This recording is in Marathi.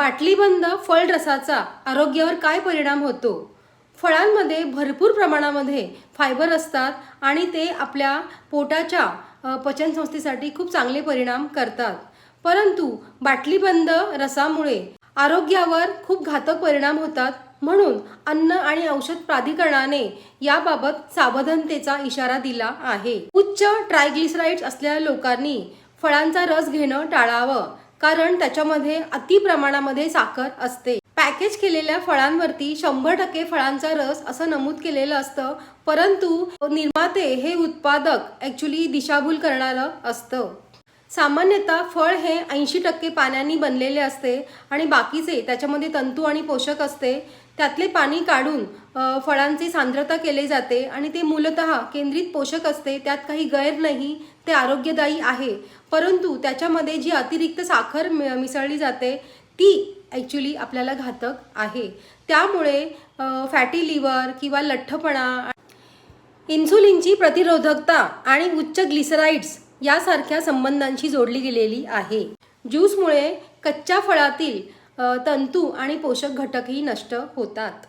बाटलीबंद फळ रसाचा आरोग्यावर काय परिणाम होतो? फळांमध्ये भरपूर प्रमाणामध्ये फायबर असतात आणि ते आपल्या पोटाच्या पचनसंस्थेसाठी खूप चांगले परिणाम करतात. परंतु बाटलीबंद रसामुळे आरोग्यावर खूप घातक परिणाम होतात. म्हणून अन्न आणि औषध प्राधिकरणाने याबाबत सावधानतेचा इशारा दिला आहे. उच्च ट्रायग्लिसराईड्स असलेल्या लोकांनी फळांचा रस घेणं टाळावं. कारण त्याच्यामध्ये अति प्रमाणामध्ये साखर असते. पॅकेज केलेल्या फळांवरती शंभर टक्के फळांचा रस असं नमूद केलेलं असतं परंतु निर्माते हे उत्पादक ॲक्च्युली दिशाभूल करणारं असतं. सामान्यतः फळ हे ऐंशी टक्के पाण्याने बनलेले असते आणि बाकीचे त्याच्यामध्ये तंतू आणि पोषक असते त्यातले पाणी काढून फळांची सांद्रता केली जाते आणि ते मूलतः केंद्रित पोषक असते त्यात काही गैर नाही ते आरोग्यदायी आहे. परंतु त्याच्यामध्ये जी अतिरिक्त साखर मि- मिसळली जाते ती ॲक्च्युली आपल्याला घातक आहे. त्यामुळे फॅटी लिव्हर किंवा लठ्ठपणा इन्सुलिनची प्रतिरोधकता आणि उच्च ग्लिसराइड्स यासारख्या संबंधांशी जोडली गेलेली आहे. ज्यूसमुळे कच्च्या फळातील तंतू आणि पोषक घटकही नष्ट होतात.